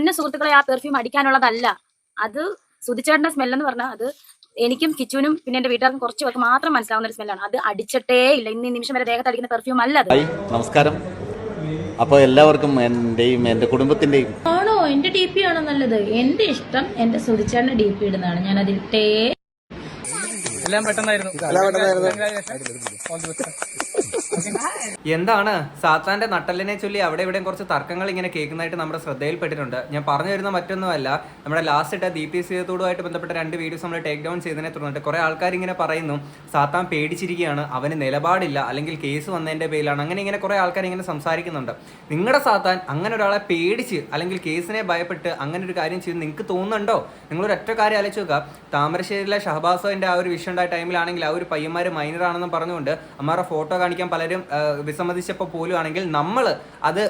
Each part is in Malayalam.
പൊന്ന സുഹൃത്തുക്കളെ ആ പെർഫ്യൂം അടിക്കാനുള്ളതല്ല. അത് സുതിച്ചേട്ടന്റെ സ്മെല്ലെന്ന് പറഞ്ഞാൽ അത് എനിക്കും കിച്ചുവിനും പിന്നെ എന്റെ വീട്ടുകാർക്കും കുറച്ച് പേർക്ക് മാത്രം മനസ്സിലാവുന്ന ഒരു സ്മെല്ലാണ്. അത് അടിച്ചിട്ടേ ഇല്ല. ഇന്ന് നിമിഷം വരെ ദേഹത്ത് അടിക്കുന്ന പെർഫ്യൂം അല്ല അത്. നമസ്കാരം. അപ്പൊ എല്ലാവർക്കും എന്റെയും എന്റെ കുടുംബത്തിന്റെയും. ആണോ? എന്റെ ഡി പി ആണോ നല്ലത്? എന്റെ ഇഷ്ടം എന്റെ സുധിച്ചേട്ടന്റെ ഡി പി ഇടുന്നതാണ്. ഞാൻ അതിട്ടേ എല്ലാം പെട്ടെന്നായിരുന്നു. എന്താണ്? സാത്താന്റെ നട്ടലിനെ ചൊല്ലി അവിടെ ഇവിടെയും കുറച്ച് തർക്കങ്ങൾ ഇങ്ങനെ കേൾക്കുന്നതായിട്ട് നമ്മുടെ ശ്രദ്ധയിൽപ്പെട്ടിട്ടുണ്ട്. ഞാൻ പറഞ്ഞു വരുന്ന മറ്റൊന്നുമല്ല നമ്മുടെ ലാസ്റ്റ് ഇട്ട ദീപ്തി സീതത്തോടുമായിട്ട് ബന്ധപ്പെട്ട രണ്ട് വീഡിയോസ് നമ്മൾ ടേക്ക് ഡൗൺ ചെയ്തതിനെ തുടർന്നിട്ട് കുറെ ആൾക്കാർ ഇങ്ങനെ പറയുന്നു സാത്താൻ പേടിച്ചിരിക്കുകയാണ് അവന് നിലപാടില്ല അല്ലെങ്കിൽ കേസ് വന്നതിന്റെ പേരിലാണ്. അങ്ങനെ ഇങ്ങനെ കുറെ ആൾക്കാർ ഇങ്ങനെ സംസാരിക്കുന്നുണ്ട്. നിങ്ങളുടെ സാത്താൻ അങ്ങനെ ഒരാളെ പേടിച്ച് അല്ലെങ്കിൽ കേസിനെ ഭയപ്പെട്ട് അങ്ങനെ ഒരു കാര്യം ചെയ്ത് നിങ്ങൾക്ക് തോന്നുന്നുണ്ടോ? നിങ്ങളൊരു ഒറ്റ കാര്യം ആലോചിച്ച് നോക്കുക താമരശ്ശേരിയിലെ ഷഹബാസോന്റെ ആ ഒരു വിഷയം ഉണ്ടായ ടൈമിലാണെങ്കിൽ ആ ഒരു പയ്യന്മാർ മൈനർ ആണെന്ന് പറഞ്ഞുകൊണ്ട് അമ്മാരുടെ ഫോട്ടോ കാണിക്കാൻ പലരും ആ, വിസമ്മതിച്ചപ്പോൾ പോലും ആണെങ്കിൽ നമ്മൾ അത്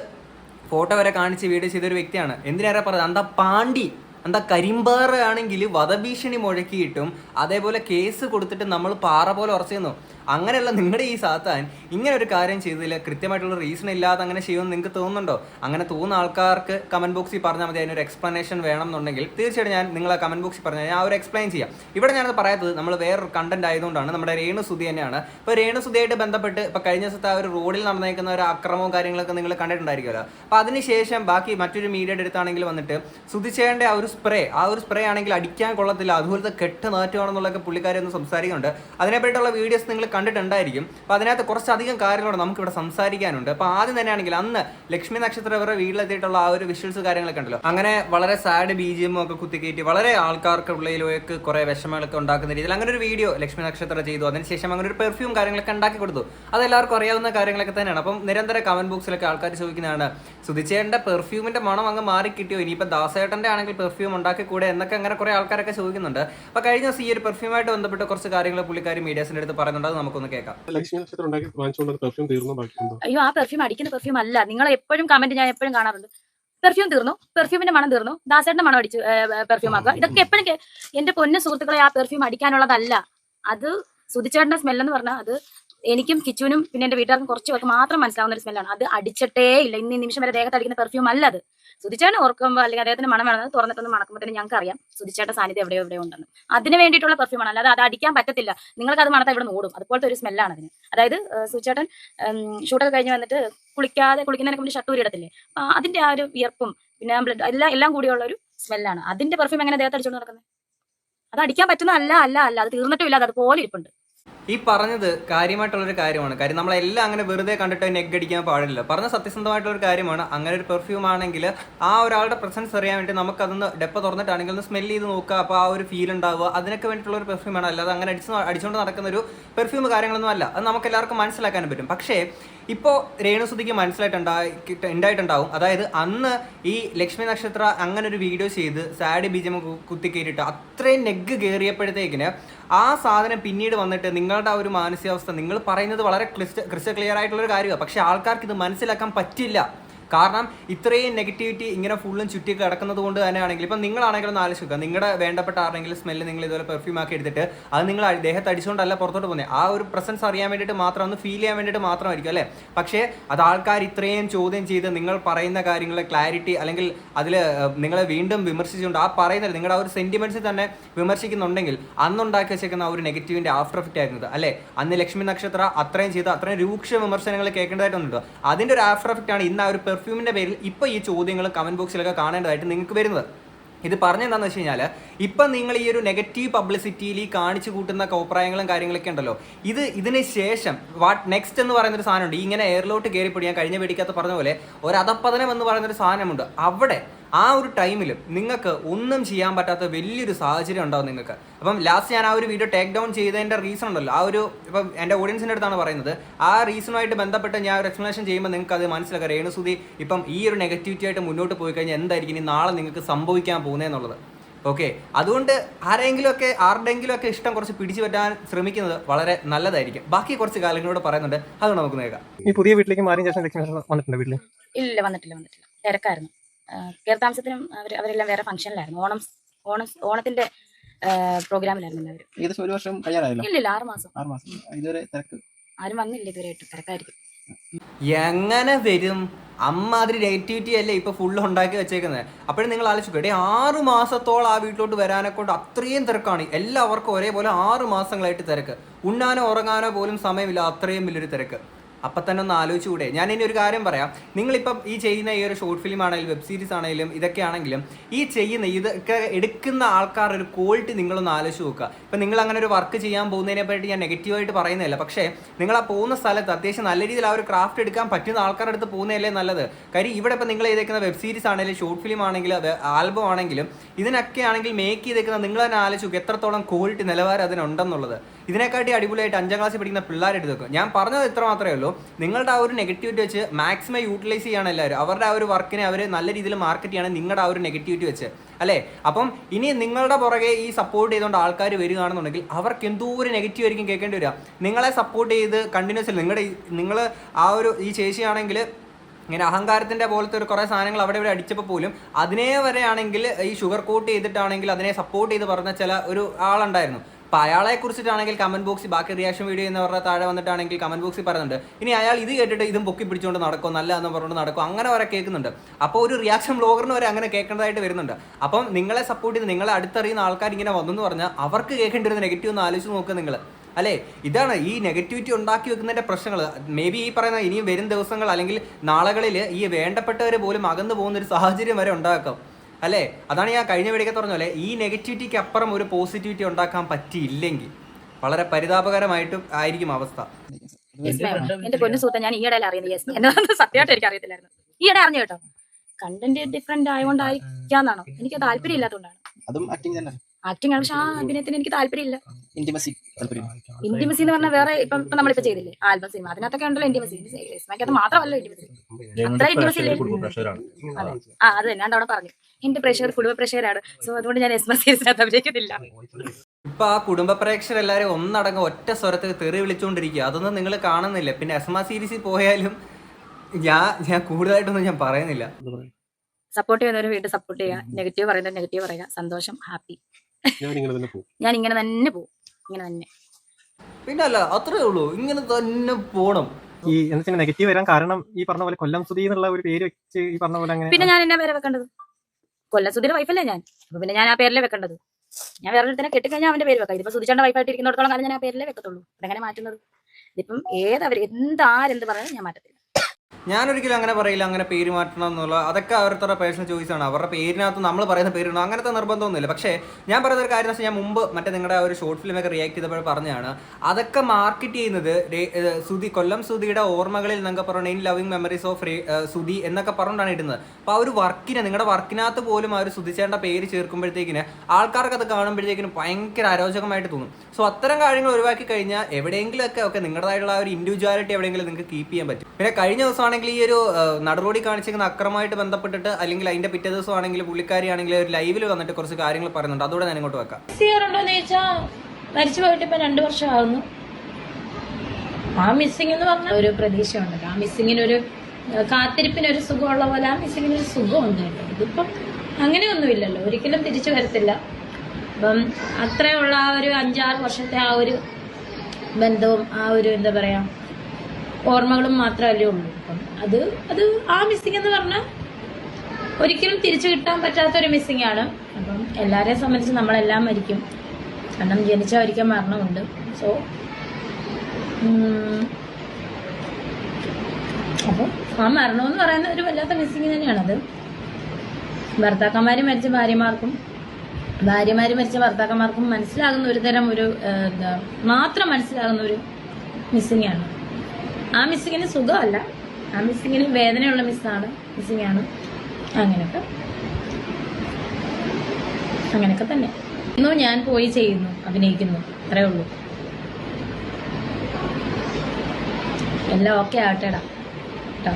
ഫോട്ടോ വരെ കാണിച്ച് വീഡിയോ ചെയ്തൊരു വ്യക്തിയാണ്. എന്തിനേറെ പറഞ്ഞത് എന്താ പാണ്ടി എന്താ കരിമ്പാറ ആണെങ്കിൽ വധഭീഷണി മുഴക്കിയിട്ടും അതേപോലെ കേസ് കൊടുത്തിട്ട് നമ്മൾ പാറ പോലെ ഉറച്ചിരുന്നു അങ്ങനെയുള്ള നിങ്ങളുടെ ഈ സാത്താൻ ഇങ്ങനെ ഒരു കാര്യം ചെയ്തതിൽ കൃത്യമായിട്ടുള്ള റീസൺ ഇല്ലാതെ അങ്ങനെ ചെയ്യുമെന്ന് നിങ്ങൾക്ക് തോന്നുന്നുണ്ടോ? അങ്ങനെ തോന്നുന്ന ആൾക്കാർക്ക് കമന്റ് ബോക്സിൽ പറഞ്ഞാൽ മതി അതിനൊരു എക്സ്പ്ലനേഷൻ വേണം എന്നുണ്ടെങ്കിൽ തീർച്ചയായിട്ടും ഞാൻ നിങ്ങളെ കമന്റ് ബോക്സിൽ പറഞ്ഞാൽ ഞാൻ ഒരു എക്സ്പ്ലെയിൻ ചെയ്യാം. ഇവിടെ ഞാനത് പറയാത്തത് നമ്മൾ വേറൊരു കണ്ടന്റ് ആയതുകൊണ്ടാണ്. നമ്മുടെ രേണു സുധി തന്നെയാണ്. ഇപ്പോൾ രേണു സുധിയായിട്ട് ബന്ധപ്പെട്ട് ഇപ്പോൾ കഴിഞ്ഞ ദിവസത്തെ ആ ഒരു റോഡിൽ നടന്നേക്കുന്ന ഒരു അക്രമവും കാര്യങ്ങളൊക്കെ നിങ്ങൾ കണ്ടിട്ടുണ്ടായിരിക്കുമല്ലോ അപ്പോൾ അതിനുശേഷം ബാക്കി മറ്റൊരു മീഡിയയുടെ അടുത്താണെങ്കിൽ വന്നിട്ട് സുധിച്ചേണ്ട ആ ഒരു സ്പ്രേ ആ ഒരു സ്പ്രേ ആണെങ്കിൽ അടിക്കാൻ കൊള്ളത്തില്ല. അതുപോലത്തെ കെട്ട് നാറ്റുവാണെന്നുള്ളതൊക്കെ പുള്ളിക്കാരി ഒന്ന് സംസാരിക്കുന്നുണ്ട്. അതിനെപ്പറ്റിയുള്ള വീഡിയോസ് നിങ്ങൾ കണ്ടിട്ടുണ്ടായിരിക്കും. അപ്പോൾ അതിനകത്ത് കുറച്ചധികം കാര്യങ്ങളോട് നമുക്ക് ഇവിടെ സംസാരിക്കാനുണ്ട്. അപ്പോൾ ആദ്യം തന്നെയാണെങ്കിൽ അന്ന് ലക്ഷ്മി നക്ഷത്ര ഇവരുടെ വീട്ടിലെത്തിയിട്ടുള്ള ആ ഒരു വിഷ്വൽസ് കാര്യങ്ങളൊക്കെ ഉണ്ടല്ലോ. അങ്ങനെ വളരെ സാഡ് ബി ജി എം ഒക്കെ കുത്തിക്കയറ്റി വളരെ ആൾക്കാർക്ക് കുറേ വിഷമങ്ങളൊക്കെ ഉണ്ടാക്കുന്ന രീതിയിൽ അങ്ങനെ ഒരു വീഡിയോ ലക്ഷ്മി നക്ഷത്ര ചെയ്തു. അതിനുശേഷം അങ്ങനെ ഒരു പെർഫ്യൂം കാര്യങ്ങളൊക്കെ ഉണ്ടാക്കി കൊടുത്തു. അത് എല്ലാവർക്കും അറിയാവുന്ന കാര്യങ്ങളൊക്കെ തന്നെയാണ്. അപ്പം നിരന്തര കമന്റ് ബോക്സിലൊക്കെ ആൾക്കാർ ചോദിക്കുന്നതാണ് സുധിച്ചേട്ടന്റെ പെർഫ്യൂമിന്റെ മണം അങ്ങ് മാറി കിട്ടിയോ ഇനിയിപ്പോൾ ദാസേട്ടന്റെ ആണെങ്കിൽ പെർഫ്യൂം ഉണ്ടാക്കി കൂടെ? എന്നൊക്കെ അങ്ങനെ കുറേ ആൾക്കാരൊക്കെ ചോദിക്കുന്നുണ്ട്. അപ്പോൾ കഴിഞ്ഞ ദിവസം ഈ ഒരു പെർഫ്യൂമായിട്ട് ബന്ധപ്പെട്ട് കുറച്ച് കാര്യങ്ങൾ പുള്ളിക്കാരി മീഡിയാസിന്റെ അടുത്ത് പറയുന്നുണ്ട്. നമുക്കൊന്ന് കേൾക്കാം. ലക്ഷ്മി നക്ഷത്രം ഉണ്ടാക്കി വാങ്ങിച്ചുകൊണ്ട് പെർഫ്യൂം തീർന്നു? ബാക്കിയുണ്ടോ അയ്യോ ആ പെർഫ്യൂം അടിക്കുന്ന പെർഫ്യൂം അല്ല. നിങ്ങൾ എപ്പോഴും കമന്റ് ഞാൻ എപ്പോഴും കാണാറുണ്ട്. പെർഫ്യൂം തീർന്നു. പെർഫ്യൂമിന്റെ മണം തീർന്നു. ദാസേട്ടന്റെ മണം അടിച്ചു പെർഫ്യൂം ആക്കുക. ഇതൊക്കെ എപ്പോഴും കേ- എന്റെ പൊന്ന സുഹൃത്തുക്കളെ ആ പെർഫ്യൂം അടിക്കാനുള്ളതല്ല. അത് സുതിച്ചേട്ടന്റെ സ്മെല്ലെന്ന് പറഞ്ഞാൽ അത് എനിക്കും കിച്ചുവിനും പിന്നെ എന്റെ വീട്ടുകാർക്കും കുറച്ച് പേർക്ക് മാത്രം മനസ്സിലാവുന്ന ഒരു സ്മെല്ലാണ് അത് അടിച്ചിട്ടേ ഇല്ല. ഇന്ന് നിമിഷം വരെ ദേഹത്ത് അടിക്കുന്ന പെർഫ്യൂം അല്ല അത്. സുതിച്ചേട്ടൻ ഓർക്കുമ്പോൾ അല്ലെങ്കിൽ അദ്ദേഹത്തിന്റെ മണം വേണമെന്ന് തുറന്നിട്ടൊന്ന് മണക്കുമ്പോൾ തന്നെ ഞങ്ങൾക്ക് അറിയാം സുതിച്ചേട്ട സാന്നിധ്യം എവിടെയോ എവിടെയോ ഉണ്ടെന്ന്. അതിന് വേണ്ടിയിട്ടുള്ള പെർഫ്യൂമാണ് അല്ലാതെ അത് അടിക്കാൻ പറ്റത്തില്ല. നിങ്ങൾക്ക് അത് മണത്താൽ ഇവിടെ ഓടും. അതുപോലത്തെ ഒരു സ്മെല്ലാണ് അതിന്. അതായത് സുധിച്ചേട്ടൻ ഷൂട്ടൊക്കെ കഴിഞ്ഞ് വന്നിട്ട് കുളിക്കാതെ കുളിക്കുന്നതിനൊക്കെ മുമ്പ് ഷട്ടൂരി ഇടത്തില്ലേ? അതിന്റെ ആ ഒരു വിയർപ്പും പിന്നെ ബ്ലഡ് എല്ലാം എല്ലാം കൂടിയുള്ള ഒരു സ്മെല്ലാണ് അതിന്റെ പെർഫ്യൂം എങ്ങനെ ദേഹത്ത് അടിച്ചുകൊണ്ട് നടക്കുന്നത് അത് അടിക്കാൻ പറ്റുന്ന അല്ല അല്ല അല്ല. അത് തീർന്നിട്ടും ഇല്ല. അത് അതുപോലെ ഇരിപ്പുണ്ട്. ഈ പറഞ്ഞത് കാര്യമായിട്ടുള്ളൊരു കാര്യമാണ്. കാര്യം നമ്മളെല്ലാം അങ്ങനെ വെറുതെ കണ്ടിട്ട് നെഗ് അടിക്കാൻ പാടില്ല പറഞ്ഞ സത്യസന്ധമായിട്ടുള്ള ഒരു കാര്യമാണ്. അങ്ങനെ ഒരു പെർഫ്യൂം ആണെങ്കിൽ ആ ഒരാളുടെ പ്രസൻസ് അറിയാൻ വേണ്ടി നമുക്കതൊന്ന് ഡെപ്പ തുറന്നിട്ടാണെങ്കിൽ ഒന്ന് സ്മെല്ല് ചെയ്ത് നോക്കുക. അപ്പോൾ ആ ഒരു ഫീൽ ഉണ്ടാവുക. അതിനൊക്കെ വേണ്ടിയിട്ടുള്ള ഒരു പെർഫ്യൂമാണ് അല്ലാതെ അങ്ങനെ അടിച്ച് അടിച്ചുകൊണ്ട് നടക്കുന്ന ഒരു പെർഫ്യൂം കാര്യങ്ങളൊന്നും അല്ല. അത് നമുക്ക് എല്ലാവർക്കും മനസ്സിലാക്കാനും പറ്റും. പക്ഷേ ഇപ്പോൾ രേണുസുതിക്ക് മനസ്സിലായിട്ടുണ്ടായി ഉണ്ടായിട്ടുണ്ടാവും അതായത് അന്ന് ഈ ലക്ഷ്മി നക്ഷത്ര അങ്ങനെ ഒരു വീഡിയോ ചെയ്ത് സാഡ് ബീജം കുത്തിക്കേറിയിട്ട് അത്രയും നെഗ് കയറിയപ്പോഴത്തേക്കിന് ആ സാധനം പിന്നീട് വന്നിട്ട് നിങ്ങളുടെ ആ ഒരു മാനസികാവസ്ഥ നിങ്ങൾ പറയുന്നത് വളരെ ക്ലിസ്റ്റ് ക്രിസ്റ്റൽ ക്ലിയർ ആയിട്ടുള്ള ഒരു കാര്യമാണ് പക്ഷേ ആൾക്കാർക്ക് ഇത് മനസ്സിലാക്കാൻ പറ്റില്ല. കാരണം ഇത്രയും നെഗറ്റിവിറ്റി ഇങ്ങനെ ഫുള്ളും ചുറ്റി കിടക്കുന്നത് കൊണ്ട് തന്നെയാണെങ്കിൽ ഇപ്പം നിങ്ങളാണെങ്കിലും ഒന്ന് ആലോചിക്കുക നിങ്ങളുടെ വേണ്ടപ്പെട്ട ആരെങ്കിലും സ്മെല്ല് നിങ്ങൾ ഇതുപോലെ പെർഫ്യൂം ആക്കി എടുത്തിട്ട് അത് നിങ്ങൾ ദേഹത്ത് അടിച്ചുകൊണ്ടല്ല പുറത്തോട്ട് പോകുന്നത് ആ ഒരു പ്രസൻസ് അറിയാൻ വേണ്ടിയിട്ട് മാത്രം ഒന്ന് ഫീൽ ചെയ്യാൻ വേണ്ടിയിട്ട് മാത്രമായിരിക്കും അല്ലേ? പക്ഷേ അത് ആൾക്കാർ ഇത്രയും ചോദ്യം ചെയ്ത് നിങ്ങൾ പറയുന്ന കാര്യങ്ങളെ ക്ലാരിറ്റി അല്ലെങ്കിൽ അതിൽ നിങ്ങളെ വീണ്ടും വിമർശിച്ചുകൊണ്ട് ആ പറയുന്നത് നിങ്ങളുടെ ആ ഒരു സെന്റിമെന്റ്സിൽ തന്നെ വിമർശിക്കുന്നുണ്ടെങ്കിൽ അന്നുണ്ടാക്കി വെച്ചേക്കുന്ന ആ ഒരു നെഗറ്റീവിന്റെ ആഫ്റ്റർ എഫക്റ്റ് ആയിരുന്നത് അല്ലേ? അന്ന് ലക്ഷ്മി നക്ഷത്ര അത്രയും ചെയ്ത് അത്രയും രൂക്ഷ വിമർശനങ്ങൾ കേൾക്കേണ്ടതായിട്ടുണ്ട് അതിന്റെ ഒരു ആഫ്റ്റർ എഫക്റ്റ് ആണ് ഇന്ന് ആ ഒരു പെർഫ്യൂമിന്റെ പേരിൽ ഇപ്പം ഈ ചോദ്യങ്ങൾ കമന്റ് ബോക്സിലൊക്കെ കാണേണ്ടതായിട്ട് നിങ്ങൾക്ക് വരുന്നത്. ഇത് പറഞ്ഞെന്താന്ന് വെച്ച് കഴിഞ്ഞാൽ ഇപ്പം നിങ്ങൾ ഈ ഒരു നെഗറ്റീവ് പബ്ലിസിറ്റിയിൽ ഈ കാണിച്ചു കൂട്ടുന്ന അഭിപ്രായങ്ങളും കാര്യങ്ങളൊക്കെ ഉണ്ടല്ലോ. ഇത് ഇതിന് ശേഷം വാട്ട് നെക്സ്റ്റ് എന്ന് പറയുന്നൊരു സാധനമുണ്ട്. ഇങ്ങനെ എയറിലോട്ട് കയറിപ്പിടി ഞാൻ കഴിഞ്ഞ പിടിക്കാത്ത പറഞ്ഞ പോലെ ഒരു അധപ്പതനം എന്ന് പറയുന്നൊരു സാധനമുണ്ട്. അവിടെ ആ ഒരു ടൈമിൽ നിങ്ങൾക്ക് ഒന്നും ചെയ്യാൻ പറ്റാത്ത വലിയൊരു സാഹചര്യം ഉണ്ടാവും നിങ്ങൾക്ക്. അപ്പം ലാസ്റ്റ് ഞാൻ ആ ഒരു വീഡിയോ ടേക്ക് ഡൗൺ ചെയ്തതിന്റെ റീസൺ ഉണ്ടല്ലോ. ആ ഒരു ഇപ്പം എന്റെ ഓഡിയൻസിന്റെ അടുത്താണ് പറയുന്നത്. ആ റീസണുമായിട്ട് ബന്ധപ്പെട്ട് ഞാൻ ഒരു എക്സ്പ്ലനേഷൻ ചെയ്യുമ്പോൾ നിങ്ങൾക്ക് അത് മനസ്സിലാക്കാം. രേണുസുതി ഇപ്പം ഈ ഒരു നെഗറ്റിവിറ്റി ആയിട്ട് മുന്നോട്ട് പോയി കഴിഞ്ഞാൽ എന്തായിരിക്കും? ഇനി നാളെ നിങ്ങൾക്ക് സംഭവിക്കാൻ പോകുന്നതെന്നുള്ളത് ഓക്കെ അതുകൊണ്ട് ആരെങ്കിലുമൊക്കെ ആരുടെങ്കിലും ഒക്കെ ഇഷ്ടം കുറച്ച് പിടിച്ചു പറ്റാൻ ശ്രമിക്കുന്നത് വളരെ നല്ലതായിരിക്കും. ബാക്കി കുറച്ച് കാര്യങ്ങളോട് പറയുന്നുണ്ട്. അത് നമുക്ക് നേക്കാം. ഈ പുതിയ വീട്ടിലേക്ക് മാറിയ ശേഷം ലക്ഷ്മി വന്നിട്ടുണ്ട് വീട്ടിൽ ഇല്ല വന്നിട്ടില്ല വന്നിട്ടില്ല. തിരക്കായിരുന്നു. കയറി അവർ അവരെല്ലാം വേറെ ഫംഗ്ഷനിലായിരുന്നു ഓണം ഓണം ഓണത്തിന്റെ പ്രോഗ്രാമിലായിരുന്നു ഏകദേശം ഒരു വർഷം കഴിയാറായല്ലോ? ഇല്ലില്ല ആറ് മാസം. ആറ് മാസം. ഇതുവരെ തിരക്ക്? ആരും വന്നില്ല ഇതുവരെയായിട്ട് തിരക്കായിരിക്കും. എങ്ങനെ വരും? അമ്മാതിരി നെഗറ്റിവിറ്റി അല്ലേ ഇപ്പൊ ഫുള്ള് ഉണ്ടാക്കി വെച്ചേക്കുന്നത് അപ്പോഴും നിങ്ങൾ ആലോചിച്ചു എടേ ആറ് മാസത്തോളം ആ വീട്ടിലോട്ട് വരാനെ കൊണ്ട് അത്രയും തിരക്കാണ്. എല്ലാവർക്കും ഒരേപോലെ ആറ് മാസങ്ങളായിട്ട് തിരക്ക്. ഉണ്ണാനോ ഉറങ്ങാനോ പോലും സമയമില്ല അത്രയും വലിയൊരു തിരക്ക്. അപ്പം തന്നെ ഒന്ന് ആലോചിച്ചുകൂടെ. ഞാൻ ഇനി ഒരു കാര്യം പറയാം. നിങ്ങളിപ്പം ഈ ചെയ്യുന്ന ഈ ഒരു ഷോർട്ട് ഫിലിം ആണെങ്കിലും വെബ് സീരീസ് ആണെങ്കിലും ഇതൊക്കെ ആണെങ്കിലും ഈ ചെയ്യുന്ന ഇതൊക്കെ എടുക്കുന്ന ആൾക്കാരുടെ ഒരു ക്വാളിറ്റി നിങ്ങളൊന്ന് ആലോചിച്ച് നോക്കുക. ഇപ്പം നിങ്ങൾ അങ്ങനെ ഒരു വർക്ക് ചെയ്യാൻ പോകുന്നതിനെ പറ്റി ഞാൻ നെഗറ്റീവായിട്ട് പറയുന്നില്ല പക്ഷേ നിങ്ങൾ ആ പോകുന്ന സ്ഥലത്ത് അത്യാവശ്യം നല്ല രീതിയിൽ ആ ഒരു ക്രാഫ്റ്റ് എടുക്കാൻ പറ്റുന്ന ആൾക്കാരുടെ അടുത്ത് പോകുന്നതല്ലേ നല്ലത്. കാര്യം ഇവിടെ ഇപ്പം നിങ്ങൾ ചെയ്തേക്കുന്ന വെബ് സീരീസ് ആണെങ്കിലും ഷോർട്ട് ഫിലിം ആണെങ്കിലും ആൽബം ആണെങ്കിലും ഇതിനൊക്കെ ആണെങ്കിൽ മേക്ക് ചെയ്തേക്കുന്ന നിങ്ങൾ തന്നെ ആലോചിച്ച് എത്രത്തോളം ക്വാളിറ്റി നിലവാരം അതിനുണ്ടെന്നുള്ളത്. ഇതിനെക്കാട്ടി അടിപൊളിയായിട്ട് അഞ്ചാം ക്ലാസ്സിൽ പഠിക്കുന്ന പിള്ളേരെടുത്ത് നോക്കുക ഞാൻ പറഞ്ഞത് ഇത്ര മാത്രമേ ഉള്ളൂ. നിങ്ങളുടെ ആ ഒരു നെഗറ്റിവിറ്റി വെച്ച് മാക്സിമം യൂട്ടിലൈസ് ചെയ്യാണ് എല്ലാവരും. അവരുടെ ആ ഒരു വർക്കിനെ അവർ നല്ല രീതിയിൽ മാർക്കറ്റ് ചെയ്യണം നിങ്ങളുടെ ആ ഒരു നെഗറ്റിവിറ്റി വെച്ച്. അല്ലേ? അപ്പം ഇനി നിങ്ങളുടെ പുറകെ ഈ സപ്പോർട്ട് ചെയ്തുകൊണ്ട് ആൾക്കാർ വരികയാണെന്നുണ്ടെങ്കിൽ അവർക്ക് എന്തോ ഒരു നെഗറ്റീവ് ആയിരിക്കും കേൾക്കേണ്ടി വരിക. നിങ്ങളെ സപ്പോർട്ട് ചെയ്ത് കണ്ടിന്യൂസ് നിങ്ങളുടെ നിങ്ങൾ ആ ഒരു ഈ ചേച്ചിയാണെങ്കിൽ ഇങ്ങനെ അഹങ്കാരത്തിന്റെ പോലത്തെ ഒരു കുറേ സാധനങ്ങൾ അവിടെ ഇവിടെ അടിച്ചപ്പോൾ പോലും അതിനെ വരെയാണെങ്കിൽ ഈ ഷുഗർ കോട്ട് ചെയ്തിട്ടാണെങ്കിൽ അതിനെ സപ്പോർട്ട് ചെയ്ത് പറഞ്ഞ ചില ഒരു ആളുണ്ടായിരുന്നു. അപ്പോൾ അയാളെ കുറിച്ചിട്ടാണെങ്കിൽ കമന്റ് ബോക്സിൽ ബാക്കി റിയാക്ഷൻ വീഡിയോ എന്ന് എന്നവരുടെ താഴെ വന്നിട്ടാണെങ്കിൽ കമന്റ് ബോക്സിൽ പറയുന്നുണ്ട്. ഇനി അയാൾ ഇത് കേട്ടിട്ട് ഇതും പൊക്കി പിടിച്ചുകൊണ്ട് നടക്കും നല്ല എന്ന് പറഞ്ഞുകൊണ്ട് നടക്കും അങ്ങനെ വരെ കേൾക്കുന്നുണ്ട്. അപ്പോൾ ഒരു റിയാക്ഷൻ ബ്ലോഗറിന് വരെ അങ്ങനെ കേൾക്കേണ്ടതായിട്ട് വരുന്നുണ്ട്. അപ്പം നിങ്ങളെ സപ്പോർട്ട് ചെയ്ത് നിങ്ങളെ അടുത്തറിയുന്ന ആൾക്കാർ ഇങ്ങനെ വന്നെന്ന് പറഞ്ഞാൽ അവർക്ക് കേൾക്കേണ്ടി വരുന്ന നെഗറ്റീവ് ഒന്ന് ആലോചിച്ച് നോക്കുക നിങ്ങൾ അല്ലേ? ഇതാണ് ഈ നെഗറ്റിവിറ്റി ഉണ്ടാക്കി വെക്കുന്നതിന്റെ പ്രശ്നങ്ങൾ മേ ബി ഈ പറയുന്ന ഇനിയും വരും ദിവസങ്ങൾ അല്ലെങ്കിൽ നാളുകളിൽ ഈ വേണ്ടപ്പെട്ടവർ പോലും അകന്നു പോകുന്ന ഒരു സാഹചര്യം വരെ ഉണ്ടാക്കാം. അല്ലേ? അതാണ് ഞാൻ കഴിഞ്ഞ വീടൊക്കെ പറഞ്ഞ പോലെ ഈ നെഗറ്റിവിറ്റിക്ക് അപ്പുറം ഒരു പോസിറ്റിവിറ്റി ഉണ്ടാക്കാൻ പറ്റിയില്ലെങ്കിൽ വളരെ പരിതാപകരമായിട്ട് ആയിരിക്കും അവസ്ഥ. എന്റെ പൊന്നു സുഹൃത്തെ ഞാൻ ഈയിടെ അറിയുന്നത്. യെസ് എന്നതാണ് സത്യമായിട്ട് എനിക്ക് അറിയത്തില്ലായിരുന്നു. ഈയിടെ അറിഞ്ഞു കേട്ടോ? കണ്ടന്റ് ഡിഫറെന്റ് ആയതുകൊണ്ടായിരിക്കാന്നാണോ? എനിക്ക് താല്പര്യം ഇല്ലാത്തതുകൊണ്ടാണ് അതും ആക്ടിങ് തന്നെ. ആക്ടിങ് ആണ് പക്ഷെ ആ അഭിനയത്തിന് എനിക്ക് താല്പര്യമില്ല. ഇന്റിമസി താല്പര്യം. ഇന്റിമസി എന്ന് പറഞ്ഞാൽ വേറെ ഇപ്പം ഇപ്പം നമ്മളിപ്പോ ചെയ്തില്ലേ? ആൽബം സിനിമ അതിനകത്തൊക്കെ ഉണ്ടല്ലോ ഇന്റിമസി അത് മാത്രമല്ല ഇന്റിമസി അത്ര ഇന്റിമസി അതെ. ആ അത് തന്നെ. അവിടെ പറഞ്ഞു. എന്റെ പ്രഷർ കുടുംബ പ്രഷറാണ് സോ അതുകൊണ്ട് ഞാൻ എസ് സീരീസിനകത്ത് അഭിനയിക്കുന്നില്ല. ഇപ്പൊ ആ കുടുംബ പ്രേക്ഷകരെല്ലാരും ഒന്നടങ്ങ് ഒറ്റ സ്വരത്തിൽ തെറി വിളിച്ചുകൊണ്ടിരിക്കുക അതൊന്നും നിങ്ങൾ കാണുന്നില്ല. പിന്നെ എസ്മ സീരീസിൽ പോയാലും ഞാൻ ഞാൻ കൂടുതലായിട്ടൊന്നും ഞാൻ പറയുന്നില്ല. സപ്പോർട്ട് ചെയ്യുന്നവർ വീണ്ടും സപ്പോർട്ട് ചെയ്യുക. നെഗറ്റീവ് പറയുന്നത് നെഗറ്റീവ് പറയുക. സന്തോഷം ഹാപ്പി ഞാൻ ഇങ്ങനെ തന്നെ പോകും ഞാൻ ഇങ്ങനെ തന്നെ പോകും ഇങ്ങനെ തന്നെ. പിന്നെ അല്ല അത്രേ ഉള്ളൂ. ഇങ്ങനെ തന്നെ പോണം. ഈ എന്ന് വെച്ചാൽ നെഗറ്റീവ് വരാൻ കാരണം ഈ പറഞ്ഞ പോലെ കൊല്ലം സുതി എന്നുള്ള ഒരു പേര് വെച്ച് ഈ പറഞ്ഞ പോലെ അങ്ങനെ പിന്നെ ഞാൻ എന്നാ പേരെ വെക്കേണ്ടത്? കൊല്ലം സുധീര വൈഫല്ലേ ഞാൻ? അപ്പൊ പിന്നെ ഞാൻ ആ പേരിലേ വെക്കേണ്ടത്. ഞാൻ വേറെ ഒരുത്തനെ കെട്ടിക്കഴിഞ്ഞാൽ അവന്റെ പേര് വെക്കാം. ഇതിപ്പോ സുധിച്ചേണ്ട വൈഫായിട്ട് ഇരിക്കുന്നിടത്തോളം കാലം ഞാൻ ആ പേരിലേ വെക്കത്തുള്ളൂ. അതെങ്ങനെ മാറ്റുന്നത്? ഇതിപ്പം ഏതവർ എന്താരെന്ത് പറയാനും ഞാൻ മാറ്റത്തില്ല. ഞാനൊരിക്കലും അങ്ങനെ പറയില്ല അങ്ങനെ പേര് മാറ്റണം എന്നുള്ള അതൊക്കെ അവരുടെ പേഴ്സണൽ ചോയ്സ് ആണ്. അവരുടെ പേരിനകത്ത് നമ്മൾ പറയുന്ന പേരിടണം അങ്ങനത്തെ നിർബന്ധമൊന്നുമില്ല. പക്ഷേ ഞാൻ പറയുന്ന ഒരു കാര്യം ഞാൻ മുമ്പ് മറ്റേ നിങ്ങളുടെ ഒരു ഷോർട്ട് ഫിലിമൊക്കെ റിയാക്ട് ചെയ്തപ്പോൾ പറഞ്ഞതാണ്. അതൊക്കെ മാർക്കറ്റ് ചെയ്യുന്നത് സുതി കൊല്ലം സുതിയുടെ ഓർമ്മകളിൽ എന്നൊക്കെ പറഞ്ഞു in loving memories of Suthi എന്നൊക്കെ പറഞ്ഞാണ് ഇടുന്നത്. അപ്പോൾ ആ ഒരു വർക്കിനെ നിങ്ങളുടെ വർക്കിനകത്ത് പോലും ആ ഒരു സുതിച്ചേണ്ട പേര് ചേർക്കുമ്പോഴത്തേക്കിന് ആൾക്കാർക്ക് അത് കാണുമ്പോഴത്തേക്കിന് ഭയങ്കര അരോചകമായിട്ട് തോന്നും. സോ അത്തരം കാര്യങ്ങൾ ഒഴിവാക്കി കഴിഞ്ഞാൽ എവിടെയെങ്കിലും ഒക്കെ നിങ്ങളുടേതായിട്ടുള്ള ആ ഒരു ഇൻഡിവിജ്വാലിറ്റി എവിടെയെങ്കിലും നിങ്ങൾക്ക് കീപ്പ് ചെയ്യാൻ പറ്റും. പിന്നെ കഴിഞ്ഞ ദിവസമാണെങ്കിൽ ഈ ഒരു നടപടി കാണിച്ചിരിക്കുന്ന അക്രമമായിട്ട് ബന്ധപ്പെട്ടിട്ട് അല്ലെങ്കിൽ അതിന്റെ പിറ്റേ ദിവസം ആണെങ്കിൽ പുള്ളിക്കാരി ആണെങ്കിൽ ഒരു ലൈവിൽ വന്നിട്ട് കുറച്ച് കാര്യങ്ങൾ പറയുന്നുണ്ട്. അതോടെ ഞാൻ ഇങ്ങോട്ട് വെക്കാം. മരിച്ചു പോയിട്ട് ഇപ്പൊ രണ്ടു വർഷമാകുന്നു. ആ മിസ്സിംഗ് എന്ന് പറഞ്ഞ ഒരു പ്രതീക്ഷയുണ്ടല്ലോ ആ മിസ്സിങ്ങിനൊരു കാത്തിരിപ്പിനൊരു സുഖമുള്ള പോലെ ആ മിസ്സിങ്ങിനൊരു സുഖമുണ്ട്. കേട്ടോ ഇതിപ്പം അങ്ങനെയൊന്നുമില്ലല്ലോ. ഒരിക്കലും തിരിച്ചു വരത്തില്ല. അപ്പം അത്രയുള്ള ആ ഒരു അഞ്ചാറ് വർഷത്തെ ആ ഒരു ബന്ധവും ആ ഒരു എന്താ പറയാ ഓർമ്മകളും മാത്രമല്ലേ ഉള്ളൂ. അപ്പം അത് അത് ആ മിസ്സിംഗ് എന്ന് പറഞ്ഞാൽ ഒരിക്കലും തിരിച്ചു കിട്ടാൻ പറ്റാത്തൊരു മിസ്സിംഗ് ആണ്. അപ്പം എല്ലാവരെയും സംബന്ധിച്ച് നമ്മളെല്ലാം മരിക്കും. കാരണം ജനിച്ച ഒരിക്കൽ മരണമുണ്ട്. സോ അപ്പോൾ ആ മരണം എന്ന് പറയുന്ന ഒരു വല്ലാത്ത മിസ്സിങ് തന്നെയാണത്. ഭർത്താക്കന്മാർ മരിച്ച ഭാര്യമാർക്കും ഭാര്യമാർ മരിച്ച ഭർത്താക്കന്മാർക്കും മനസ്സിലാകുന്ന ഒരു തരം ഒരു എന്താ മാത്രം മനസ്സിലാകുന്ന ഒരു മിസ്സിങ് ആണ്. ആ മിസ്സിങ്ങിന് സുഖമല്ല. ആ മിസ്സിങ്ങിന് വേദനയുള്ള മിസ്സാണ് മിസ്സിംഗ് ആണ്. അങ്ങനെയൊക്കെ. അങ്ങനെയൊക്കെ തന്നെ. ഇന്നും ഞാൻ പോയി ചെയ്യുന്നു അഭിനയിക്കുന്നു. അത്രേ ഉള്ളൂ. എല്ലാം ഓക്കെ ആവട്ടെടാ കേട്ടോ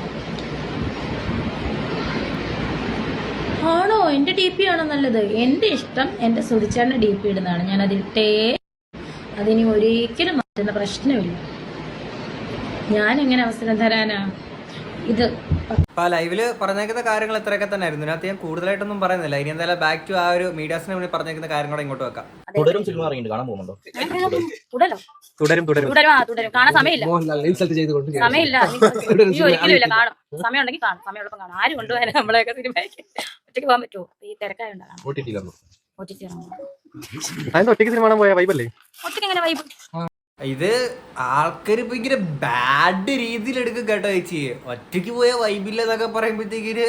ആണോ? എന്റെ ഡി പി ആണോ നല്ലത്? എന്റെ ഇഷ്ടം എന്റെ സുതിച്ചാന്റെ ഡി പി ഇടുന്നതാണ്. ഞാൻ അതിട്ടേ അതിനി ഒരിക്കലും മാറ്റുന്ന പ്രശ്നമില്ല. ഞാൻ എങ്ങനെ അവസരം തരാനാ? ഇത് അപ്പൊ ആ ലൈവിൽ പറഞ്ഞേക്കുന്ന കാര്യങ്ങൾ ഇത്രയൊക്കെ തന്നെ ആയിരുന്നു ഇതിനകത്ത് ഞാൻ കൂടുതലായിട്ടൊന്നും പറയുന്നില്ല. ഇനി എന്തായാലും ബാക്ക് ടു ആ ഒരു മീഡിയാസിന് വേണ്ടി പറഞ്ഞേക്കുന്ന കാര്യം കൂടെ ഇങ്ങോട്ട് വെക്കാം. തുടരും സിനിമ ഇറങ്ങിയിട്ട് കാണാൻ പോകുന്നുണ്ടോ? തുടരോ? തുടരും തുടരും. ആ തുടരും. കാണാൻ സമയമില്ല. ഇൻസൾട്ട് ചെയ്തുകൊണ്ട് സമയമില്ല. ഒരിക്കലും കാണും. സമയം ഉണ്ടെങ്കിൽ കാണും. സമയമുള്ളപ്പോൾ കാണും. ആരും കൊണ്ടുപോകാൻ നമ്മളെയൊക്കെ സിനിമയ്ക്ക് ഒറ്റയ്ക്ക് പോകാൻ പറ്റുമോ? ഈ തിരക്കായോണ്ടാ കാണാം ഓട്ടിട്ടില്ലായിരുന്നു ഒറ്റയ്ക്ക് ഇറങ്ങും. അതെന്താ ഒറ്റയ്ക്ക് സിനിമ കാണാൻ പോയ വൈബല്ലേ ഒറ്റയ്ക്ക് എങ്ങനെ വൈബ് ഇത് ആൾക്കാർ ഭയങ്കര ബാഡ് രീതിയിൽ എടുക്കും കേട്ടോ ചേച്ചി. ഒറ്റയ്ക്ക് പോയ വൈബില്ല എന്നൊക്കെ പറയുമ്പോഴത്തേക്കിന്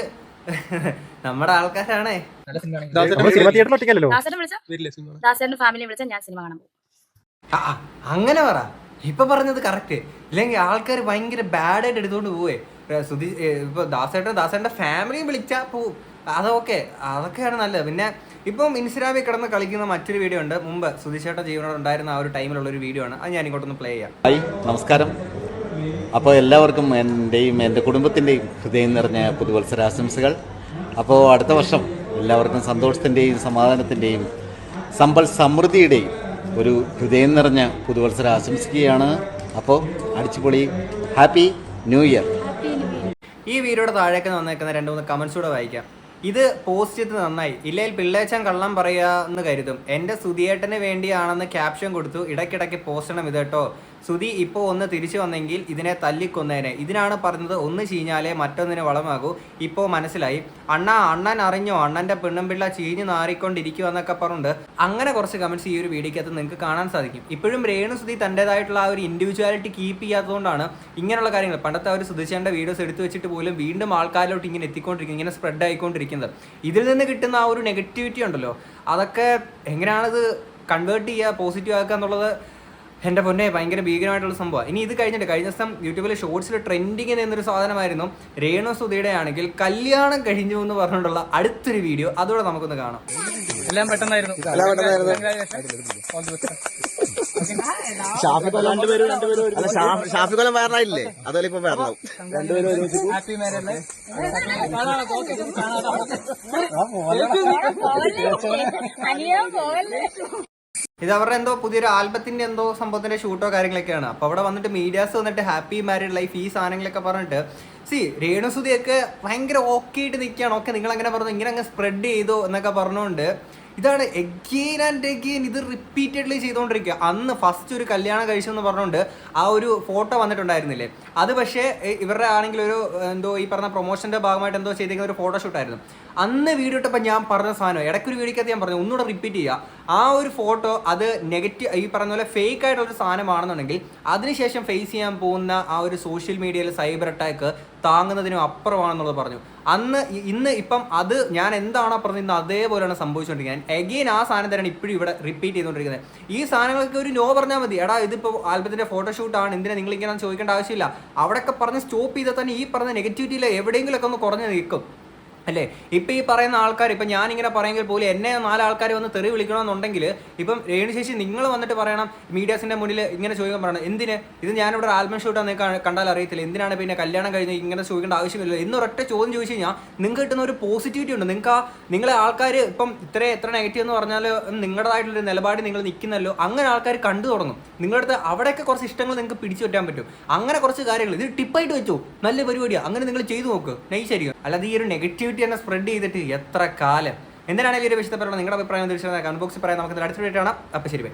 നമ്മുടെ ആൾക്കാരാണേ. നല്ല സിനിമ ആണെങ്കിൽ നമ്മൾ സിനിമ തിയേറ്ററിൽ ഒറ്റയ്ക്കല്ലോ ദാസേട്ടൻ വിളിച്ച? വരില്ലേ സിനിമ ദാസേട്ടൻ ഫാമിലി വിളിച്ചാൽ ഞാൻ സിനിമ കാണാൻ പോകും. ആ, ആ, അങ്ങനെ പറ. ഇപ്പൊ പറഞ്ഞത് കറക്റ്റ് ഇല്ലെങ്കിൽ ആൾക്കാർ ഭയങ്കര ബാഡായിട്ട് എടുത്തോണ്ട് പോവേ. സുധി ഇപ്പൊ ദാസേട്ടൻ ദാസേട്ടന്റെ ഫാമിലിയും വിളിച്ചാ പോവും. അതൊക്കെ അതൊക്കെയാണ് നല്ലത്. പിന്നെ ഇപ്പം ഇൻസ്റ്റാഗ്രാമിൽ കിടന്ന് കളിക്കുന്ന മറ്റൊരു വീഡിയോ ഉണ്ട്. മുമ്പ് സുധിശേട്ട ജീവനോട് ഉണ്ടായിരുന്ന ആ ഒരു ടൈമിലുള്ള ഒരു വീഡിയോ ആണ്. അത് ഞാൻ ഇങ്ങോട്ടൊന്ന് പ്ലേ ചെയ്യാം. ഹായ് നമസ്കാരം. അപ്പോൾ എല്ലാവർക്കും എന്റെയും എന്റെ കുടുംബത്തിന്റെയും ഹൃദയം നിറഞ്ഞ പുതുവത്സരാശംസകൾ. അപ്പോൾ അടുത്ത വർഷം എല്ലാവർക്കും സന്തോഷത്തിന്റെയും സമാധാനത്തിന്റെയും സമ്പൽ സമൃദ്ധിയുടെയും ഒരു ഹൃദയം നിറഞ്ഞ പുതുവത്സരം ആശംസിക്കുകയാണ് അപ്പോൾ അടിച്ചുപൊളി. Happy new year. ഈ വീഡിയോയുടെ താഴേക്ക് വന്നേക്കുന്ന രണ്ട് മൂന്ന് കമൻസ് കൂടെ വായിക്കാം. ഇത് പോസ്റ്റ് ചെയ്ത് നന്നായി. ഇല്ലെങ്കിൽ പിള്ളേച്ചൻ കള്ളം പറയാ എന്ന് കരുതും. എന്റെ സുധിയേട്ടന് വേണ്ടിയാണെന്ന് ക്യാപ്ഷൻ കൊടുത്തു. ഇടയ്ക്കിടയ്ക്ക് പോസ്റ്റ് ചെയ്യണം ഇത് കേട്ടോ. സുധി ഇപ്പോൾ ഒന്ന് തിരിച്ചു വന്നെങ്കിൽ ഇതിനെ തല്ലിക്കൊന്നേനെ. ഇതിനാണ് പറഞ്ഞത് ഒന്ന് ചീഞ്ഞാലേ മറ്റൊന്നിന് വളമാകൂ. ഇപ്പോൾ മനസ്സിലായി. അണ്ണ അണ്ണൻ അറിഞ്ഞോ? അണ്ണന്റെ പെണ്ണും പിള്ള ചീഞ്ഞ് നാറിക്കൊണ്ടിരിക്കുക എന്നൊക്കെ പറഞ്ഞുണ്ട്. അങ്ങനെ കുറച്ച് കമന്റ്സ് ഈ ഒരു വീഡിയോക്കകത്ത് നിങ്ങൾക്ക് കാണാൻ സാധിക്കും. ഇപ്പോഴും രേണു സുധി തന്റെതായിട്ടുള്ള ആ ഒരു ഇൻഡിവിജ്വാലിറ്റി കീപ്പ് ചെയ്യാത്തതുകൊണ്ടാണ് ഇങ്ങനെയുള്ള കാര്യങ്ങൾ. പണ്ടത്തെ ഒരു സുധിച്ചേന്റെ വീഡിയോസ് എടുത്തു വെച്ചിട്ട് പോലും വീണ്ടും ആൾക്കാരിലോട്ട് ഇങ്ങനെ എത്തിക്കൊണ്ടിരിക്കുന്നത് ഇങ്ങനെ സ്പ്രെഡ് ആയിക്കൊണ്ടിരിക്കുന്നത്. ഇതിൽ നിന്ന് കിട്ടുന്ന ആ ഒരു നെഗറ്റിവിറ്റി ഉണ്ടല്ലോ. അതൊക്കെ എങ്ങനെയാണത് കൺവേർട്ട് ചെയ്യുക പോസിറ്റീവ് ആക്കുക എന്നുള്ളത് എന്റെ പൊന്നെ ഭയങ്കര ഭീകരമായിട്ടുള്ള സംഭവം. ഇനി ഇത് കഴിഞ്ഞിട്ട് കഴിഞ്ഞ ദിവസം യൂട്യൂബിൽ ഷോർട്സിൽ ട്രെൻഡിങ് എന്നൊരു സാധനമായിരുന്നു രേണു സുധിയുടെ ആണെങ്കിൽ കല്യാണം കഴിഞ്ഞു എന്ന് പറഞ്ഞിട്ടുള്ള അടുത്തൊരു വീഡിയോ അതോടെ നമുക്കൊന്ന് കാണാം. എല്ലാം പെട്ടെന്നായിരുന്നു. ഷാഫിക്കൊല്ലം വയറായില്ലേ അതുപോലെ ഇപ്പൊ വയറാവും ഹാപ്പി മാരേജ് ഇത് അവരുടെ എന്തോ പുതിയൊരു ആൽബത്തിന്റെ എന്തോ സംഭവത്തിന്റെ ഷൂട്ടോ കാര്യങ്ങളൊക്കെയാണ്. അപ്പൊ അവിടെ വന്നിട്ട് മീഡിയാസ് വന്നിട്ട് ഹാപ്പി മാരീഡ് ലൈഫ് ഈ സാധനങ്ങളൊക്കെ പറഞ്ഞിട്ട് സി രേണുസുതിയൊക്കെ ഭയങ്കര ഓക്കെ ആയിട്ട് നിൽക്കുകയാണ് ഓക്കെ നിങ്ങൾ അങ്ങനെ പറഞ്ഞു. ഇങ്ങനെ അങ്ങ് സ്പ്രെഡ് ചെയ്തു എന്നൊക്കെ പറഞ്ഞുകൊണ്ട് ഇതാണ് എഗെയിൻ ആൻഡ് എഗെയിൻ ഇത് റിപ്പീറ്റഡ്ലി ചെയ്തുകൊണ്ടിരിക്കുക അന്ന് ഫസ്റ്റ് ഒരു കല്യാണം കഴിച്ചു എന്ന് പറഞ്ഞുകൊണ്ട് ആ ഒരു ഫോട്ടോ വന്നിട്ടുണ്ടായിരുന്നില്ലേ? അത് പക്ഷേ ഇവരുടെ ആണെങ്കിൽ ഒരു എന്തോ ഈ പറഞ്ഞ പ്രൊമോഷന്റെ ഭാഗമായിട്ട് എന്തോ ചെയ്തിരിക്കുന്ന ഒരു ഫോട്ടോഷൂട്ട് ആയിരുന്നു. അന്ന് വീഡിയോ ഇട്ടപ്പോൾ ഞാൻ പറഞ്ഞ സാധനം ഇടയ്ക്കൊരു വീഡിയോക്കകത്ത് ഞാൻ പറഞ്ഞു ഒന്നുകൂടെ റിപ്പീറ്റ് ചെയ്യുക ആ ഒരു ഫോട്ടോ അത് നെഗറ്റീവ് ഈ പറഞ്ഞ പോലെ ഫേക്ക് ആയിട്ടുള്ള ഒരു സാധനമാണെന്നുണ്ടെങ്കിൽ അതിനുശേഷം ഫേസ് ചെയ്യാൻ പോകുന്ന ആ ഒരു സോഷ്യൽ മീഡിയയിൽ സൈബർ അറ്റാക്ക് താങ്ങുന്നതിനും അപ്പുറമാണെന്നുള്ളത് പറഞ്ഞു. അന്ന് ഇന്ന് ഇപ്പം അത് ഞാൻ എന്താണോ പറഞ്ഞത് ഇന്ന് അതേപോലെയാണ് സംഭവിച്ചുകൊണ്ടിരിക്കുന്നത്. എഗെയിൻ ആ സാധനം തന്നെയാണ് ഇപ്പോഴും ഇവിടെ റിപ്പീറ്റ് ചെയ്തുകൊണ്ടിരിക്കുന്നത്. ഈ സാധനങ്ങൾക്ക് ഒരു നോ പറഞ്ഞാൽ മതി. എടാ ഇതിപ്പോൾ ആൽബത്തിന്റെ ഫോട്ടോഷൂട്ടാണ് എന്തിനാ നിങ്ങൾ ഇങ്ങനെ ചോദിക്കേണ്ട ആവശ്യമില്ല. അവിടെയൊക്കെ പറഞ്ഞ് സ്റ്റോപ്പ് ചെയ്താൽ തന്നെ ഈ പറഞ്ഞ നെഗറ്റിവിറ്റിയിൽ എവിടെയെങ്കിലുമൊക്കെ ഒന്ന് കുറഞ്ഞ് നിൽക്കും. അല്ലേ? ഇപ്പം ഈ പറയുന്ന ആൾക്കാർ ഇപ്പൊ ഞാൻ ഇങ്ങനെ പറയുമെങ്കിൽ പോലും എന്നെ നാലാൾക്കാർ വന്ന് തെറി വിളിക്കണമെന്നുണ്ടെങ്കിൽ ഇപ്പം രേണുശേഷി നിങ്ങൾ വന്നിട്ട് പറയണം മീഡിയാസിന്റെ മുന്നിൽ ഇങ്ങനെ ചോദിക്കാൻ പറയണം എന്തിന്? ഇത് ഞാനിവിടെ ആൽബം ഷൂട്ടാന്ന് കണ്ടാൽ അറിയത്തില്ല. എന്തിനാണ് പിന്നെ കല്യാണം കഴിഞ്ഞ് ഇങ്ങനെ ചോദിക്കേണ്ട ആവശ്യമില്ല എന്നൊരൊറ്റ ചോദ്യം ചോദിച്ചു കഴിഞ്ഞാൽ നിങ്ങൾക്ക് കിട്ടുന്ന ഒരു പോസിറ്റിവിറ്റി ഉണ്ട്. നിങ്ങൾക്ക് ആ നിങ്ങളെ ആൾക്കാർ ഇപ്പം ഇത്ര എത്ര നെഗറ്റീവ് എന്ന് പറഞ്ഞാൽ നിങ്ങളുടേതായിട്ടുള്ളൊരു നിലപാട് നിങ്ങൾ നിൽക്കുന്നല്ലോ. അങ്ങനെ ആൾക്കാർ കണ്ടു തുടങ്ങും. നിങ്ങളുടെ അടുത്ത് അവിടെയൊക്കെ കുറച്ച് ഇഷ്ടങ്ങൾ നിങ്ങൾക്ക് പിടിച്ചു പറ്റാൻ പറ്റും. അങ്ങനെ കുറച്ച് കാര്യങ്ങൾ. ഇത് ടിപ്പായിട്ട് വെച്ചു. നല്ല പരിപാടിയാണ് അങ്ങനെ നിങ്ങൾ ചെയ്തു നോക്ക്. നൈസായിരിക്കും. അല്ലാതെ ഈ ഒരു നെഗറ്റിവിറ്റി തന്നെ സ്പ്രെഡ് ചെയ്തിട്ട് എത്ര കാലം? എന്തിനാണെങ്കിലും ഒരു വിഷയത്തെ പറയുന്നത് നിങ്ങളുടെ അഭിപ്രായം തീർച്ചയായും കമന്റ് പറയാം. നമുക്ക് അടുത്ത വീഡിയോ കാണാം. അപ്പോൾ ശരി